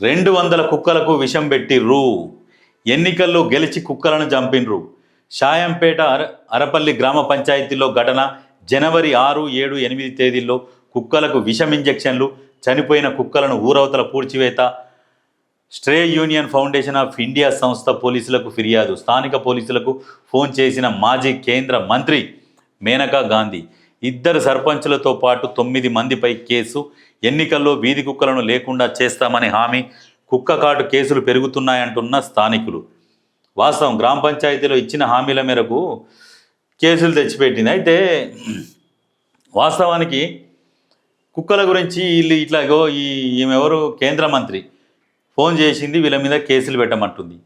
రెండు వందల కుక్కలకు విషం పెట్టిర్రు. ఎన్నికల్లో గెలిచి కుక్కలను చంపిండ్రు షాయంపేట అర అరపల్లి గ్రామ పంచాయతీలో ఘటన జనవరి ఆరు ఏడు ఎనిమిది తేదీల్లో కుక్కలకు విషం ఇంజెక్షన్లు చనిపోయిన కుక్కలను ఊరవతల పూడ్చివేత stray union foundation of India సంస్థ పోలీసులకు ఫిర్యాదు. స్థానిక పోలీసులకు ఫోన్ చేసిన మాజీ కేంద్ర మంత్రి మేనకా గాంధీ ఇద్దరు సర్పంచులతో పాటు తొమ్మిది మందిపై కేసు ఎన్నికల్లో వీధి కుక్కలను లేకుండా చేస్తామని హామీ కుక్క కాటు కేసులు పెరుగుతున్నాయంటున్న స్థానికులు. వాస్తవం గ్రామ పంచాయతీలో ఇచ్చిన హామీల మేరకు కేసులు తెచ్చిపెట్టింది. అయితే వాస్తవానికి కుక్కల గురించి వీళ్ళు ఇట్లాగో ఈ ఈమె ఎవరు కేంద్ర మంత్రి ఫోన్ చేసింది వీళ్ళ మీద కేసులు పెట్టమంటుంది.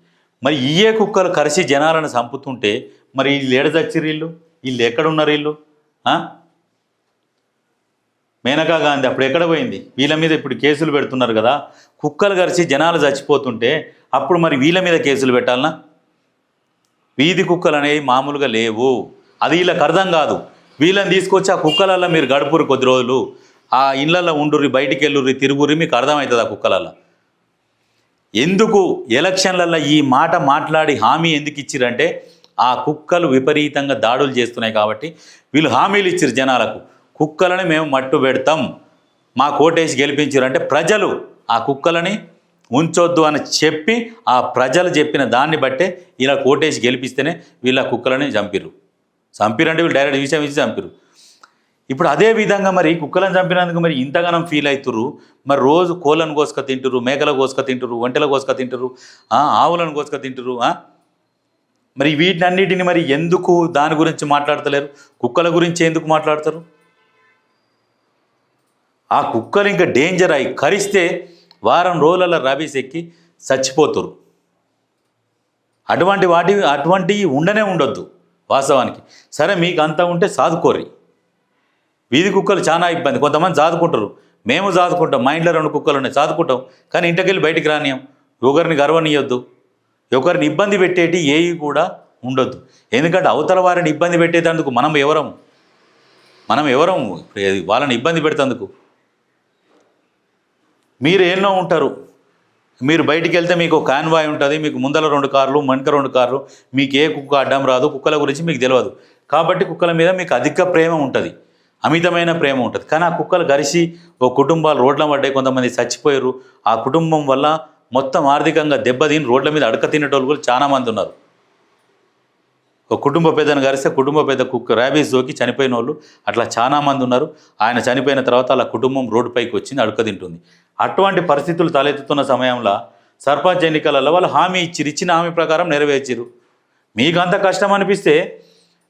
మరి ఇయే కుక్కలు కరిసి జనాలను చంపుతుంటే మరి వీళ్ళు ఏడ చచ్చిర్రు వీళ్ళు? వీళ్ళు ఎక్కడున్నారు వీళ్ళు? మేనకా గాంధీ అప్పుడు ఎక్కడ పోయింది? వీళ్ళ మీద ఇప్పుడు కేసులు పెడుతున్నారు కదా. కుక్కలు కరిచి జనాలు చచ్చిపోతుంటే అప్పుడు మరి వీళ్ళ మీద కేసులు పెట్టాలనా? వీధి కుక్కలు అనేవి మామూలుగా లేవు. అది వీళ్ళకి అర్థం కాదు. వీళ్ళని తీసుకొచ్చి ఆ కుక్కలల్లో మీరు గడుపురు కొద్ది రోజులు. ఆ ఇళ్ళల్లో ఉండుర్రి బయటికి వెళ్ళుర్రి తిరుగుర్రి మీకు అర్థమవుతుంది ఆ కుక్కలల్లో? ఎందుకు ఎలక్షన్లలో ఈ మాట మాట్లాడి హామీ ఎందుకు ఇచ్చిరంటే ఆ కుక్కలు విపరీతంగా దాడులు చేస్తున్నాయి కాబట్టి వీళ్ళు హామీలు ఇచ్చారు జనాలకు. కుక్కలని మేము మట్టు పెడతాం. మా కోటేసి గెలిపించారు అంటే ప్రజలు ఆ కుక్కలని ఉంచొద్దు అని చెప్పి ఆ ప్రజలు చెప్పిన దాన్ని బట్టే ఇలా కోటేసి గెలిపిస్తేనే వీళ్ళ కుక్కలని చంపిరు చంపిరంటే వీళ్ళు డైరెక్ట్ విషయం ఇచ్చి చంపిరు ఇప్పుడు అదే విధంగా మరి కుక్కలను చంపినందుకు మరి ఇంతగానం ఫీల్ అవుతుర్రు. మరి రోజు కోళ్ళను కోసుక తింటురు మేకల కోసుక తింటురు ఒంటెల కోసుక తింటురు ఆవులను కోసుక తింటురు మరి వీటినన్నిటిని మరి ఎందుకు దాని గురించి మాట్లాడతలేరు? కుక్కల గురించి ఎందుకు మాట్లాడతారు? ఆ కుక్కలు ఇంకా డేంజర్ అయి కరిస్తే వారం రోజుల రబీస్ ఎక్కి చచ్చిపోతురు. అటువంటి వాటి అటువంటివి ఉండనే ఉండొద్దు వాస్తవానికి. సరే మీకు అంతా ఉంటే సాదుకోర్రి. వీధి కుక్కలు చాలా ఇబ్బంది. కొంతమంది సాదుకుంటారు. మేము సాదుకుంటాం. మా ఇంట్లో రెండు కుక్కలు ఉన్నాయి సాదుకుంటాం. కానీ ఇంటికెళ్ళి బయటికి రానియం. ఒకరిని గర్వనీయొద్దు. ఒకరిని ఇబ్బంది పెట్టేటి ఏవి కూడా ఉండొద్దు. ఎందుకంటే అవతల వారిని ఇబ్బంది పెట్టేటందుకు మనం ఎవరం? మనం ఎవరం? వాళ్ళని ఇబ్బంది పెడతందుకు మీరు ఎన్నో ఉంటారు. మీరు బయటికి వెళ్తే మీకు కాన్వాయ్ ఉంటుంది మీకు ముందర రెండు కార్లు మణిక రెండు కార్లు మీకు ఏ కుక్క అడ్డం రాదు కుక్కల గురించి మీకు తెలియదు కాబట్టి కుక్కల మీద మీకు అధిక ప్రేమ ఉంటుంది. అమితమైన ప్రేమ ఉంటుంది. కానీ ఆ కుక్కలు గరిసి ఓ కుటుంబాలు రోడ్ల పడ్డాయి కొంతమంది చచ్చిపోయారు. ఆ కుటుంబం వల్ల మొత్తం ఆర్థికంగా దెబ్బతిని రోడ్ల మీద అడక తినేటోళ్ళు కూడా చాలామంది ఉన్నారు. ఒక కుటుంబ పెద్దను కలిస్తే కుటుంబ పెద్ద కుక్క ర్యాబీస్ సోకి చనిపోయిన వాళ్ళు అట్లా చాలా మంది ఉన్నారు. ఆయన చనిపోయిన తర్వాత అలా కుటుంబం రోడ్డుపైకి వచ్చింది అడుకదింటుంది. అటువంటి పరిస్థితులు తలెత్తుతున్న సమయంలో సర్పంచ్ ఎన్నికలలో వాళ్ళు హామీ ఇచ్చిరు ఇచ్చిన హామీ ప్రకారం నెరవేర్చిరు మీకు అంత కష్టం అనిపిస్తే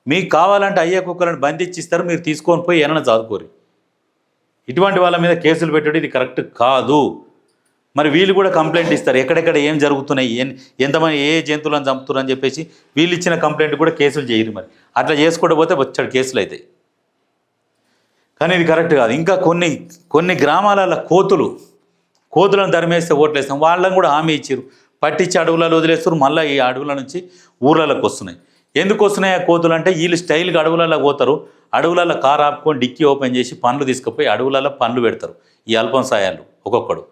మీకు కావాలంటే అయ్యే కుక్కలను బంధించిస్తారు మీరు తీసుకొని పోయి ఏమైనా చదువుకోరు ఇటువంటి వాళ్ళ మీద కేసులు పెట్టడం ఇది కరెక్ట్ కాదు. మరి వీళ్ళు కూడా కంప్లైంట్ ఇస్తారు. ఎక్కడెక్కడ ఏం జరుగుతున్నాయి? ఎంతమంది ఏ జంతువులను చంపుతున్నారని చెప్పేసి వీళ్ళు ఇచ్చిన కంప్లైంట్ కూడా కేసులు చేయరు మరి. అట్లా చేసుకోకపోతే పోతే వచ్చాడు కేసులు అవుతాయి కానీ ఇది కరెక్ట్ కాదు. ఇంకా కొన్ని కొన్ని గ్రామాలలో కోతులు కోతులను ధర్మేస్తే ఓట్లేస్తాం. వాళ్ళని కూడా హామీ ఇచ్చారు పట్టించి అడవులలో వదిలేస్తారు మళ్ళీ ఈ అడవుల నుంచి ఊర్లలోకి వస్తున్నాయి. ఎందుకు వస్తున్నాయి ఆ కోతులు అంటే వీళ్ళు స్టైల్గా అడవులలో పోతారు. అడవులలో కారు ఆపుకొని డిక్కీ ఓపెన్ చేసి పండ్లు తీసుకుపోయి అడవులలో పండ్లు పెడతారు. ఈ అల్పం సాయాలు ఒక్కొక్కడు.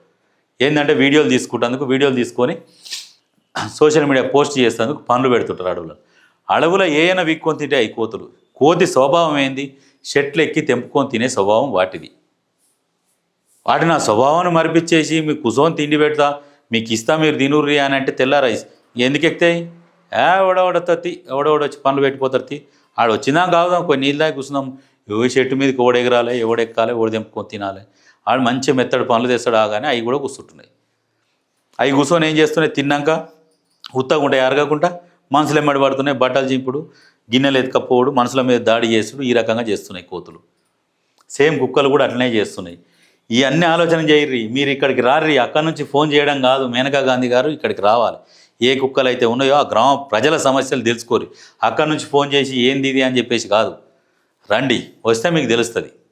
ఏంటంటే వీడియోలు తీసుకుంటేందుకు వీడియోలు తీసుకొని సోషల్ మీడియా పోస్ట్ చేసేందుకు పనులు పెడుతుంటారు అడవులు. అడవులో ఏమైనా వీక్కొని తింటే అవి కోతులు కోతి స్వభావం ఏంది? చెట్లు ఎక్కి తెంపుకొని తినే స్వభావం వాటిది. వాటి నా స్వభావాన్ని మరిపించేసి మీకు కుసోని తిండి పెడతా మీకు ఇస్తా మీరు తినుర్రి అని అంటే తెల్లారా ఎందుకు ఎక్కుతాయి? ఏ ఎవడెవడ తత్తి వచ్చి పనులు పెట్టిపోతారు తి ఆడు వచ్చినా కావుదాం కొన్ని నీళ్ళు దాకా కూర్చున్నాం. ఏ చెట్టు మీదకి ఓడెగరాలి ఎవడెక్కాలి ఓడి తెంపుకొని తినాలి. ఆడు మంచి మెత్తడి పనులు తెస్తాడు ఆగానే అవి కూడా కూర్చుంటున్నాయి. అవి కూర్చొని ఏం చేస్తున్నాయి? తిన్నాక ఉత్తగా అరగకుండా మనసులు ఎమ్మడి పడుతున్నాయి బట్టలు చింపుడు గిన్నెలు ఎత్తుకపోవడు మనుషుల మీద దాడి చేసుడు ఈ రకంగా చేస్తున్నాయి కోతులు. సేమ్ కుక్కలు కూడా అట్లనే చేస్తున్నాయి. ఈ అన్ని ఆలోచన చేయర్రి. మీరు ఇక్కడికి రారి అక్కడి నుంచి ఫోన్ చేయడం కాదు. మేనకా గాంధీ గారు ఇక్కడికి రావాలి. ఏ కుక్కలు అయితే ఉన్నాయో ఆ గ్రామ ప్రజల సమస్యలు తెలుసుకోరు అక్కడి నుంచి ఫోన్ చేసి ఏంది ఇది అని చెప్పేసి కాదు. రండి. వస్తే మీకు తెలుస్తుంది.